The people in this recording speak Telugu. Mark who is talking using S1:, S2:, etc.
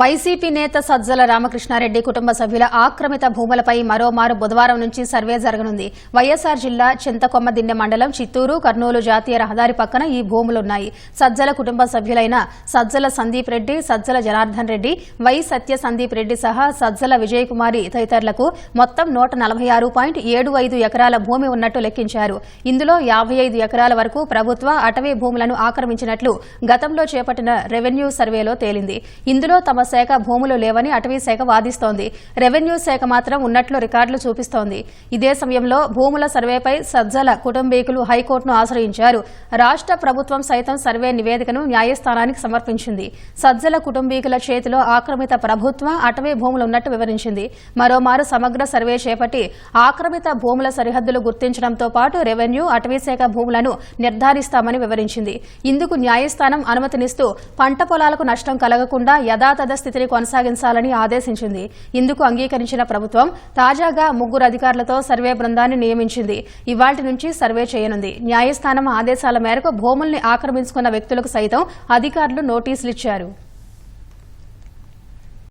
S1: వైసీపీ నేత సజ్జల రామకృష్ణారెడ్డి కుటుంబ సభ్యుల ఆక్రమిత భూములపై మరోమారు బుధవారం నుంచి సర్వే జరగనుంది. వైఎస్సార్ జిల్లా చింతకొమ్మదిన్నె మండలం చిత్తూరు కర్నూలు జాతీయ రహదారి పక్కన ఈ భూములున్నాయి. సజ్జల కుటుంబ సభ్యులైన సజ్జల సందీప్ రెడ్డి సజ్జల జనార్దన్ రెడ్డి వై సత్య సందీప్ రెడ్డి సహా సజ్జల విజయకుమారి తదితరులకు మొత్తం నూట నలభై ఆరు పాయింట్ ఏడు ఐదు ఎకరాల భూమి ఉన్నట్టు లెక్కించారు. ఇందులో యాభై ఐదు ఎకరాల వరకు ప్రభుత్వ అటవీ భూములను ఆక్రమించినట్లు గతంలో చేపట్టిన రెవెన్యూ సర్వేలో తేలింది. ఇందులో తమ శాఖ భూములు లేవని అటవీ శాఖ వాదిస్తోంది. రెవెన్యూ శాఖ మాత్రం ఉన్నట్లు రికార్డులు చూపిస్తోంది. ఇదే సమయంలో భూముల సర్వేపై సజ్జల కుటుంబీకులు హైకోర్టును ఆశ్రయించారు. రాష్ట్ర ప్రభుత్వం సైతం సర్వే నివేదికను న్యాయస్థానానికి సమర్పించింది. సజ్జల కుటుంబీకుల చేతిలో ఆక్రమిత ప్రభుత్వ అటవీ భూములు ఉన్నట్టు వివరించింది. మరోమారు సమగ్ర సర్వే చేపట్టి ఆక్రమిత భూముల సరిహద్దులు గుర్తించడంతో పాటు రెవెన్యూ అటవీ శాఖ భూములను నిర్ధారిస్తామని వివరించింది. ఇందుకు న్యాయస్థానం అనుమతినిస్తూ పంట పొలాలకు నష్టం కలగకుండా యథాత యథాతథ స్థితిని కొనసాగించాలని ఆదేశించింది. ఇందుకు అంగీకరించిన ప్రభుత్వం తాజాగా ముగ్గురు అధికారులతో సర్వే బృందాన్ని నియమించింది. ఇవాటి నుంచి సర్వే చేయనుంది. న్యాయస్థానం ఆదేశాల మేరకు భూముల్ని ఆక్రమించుకున్న వ్యక్తులకు సైతం అధికారులు నోటీసులిచ్చారు.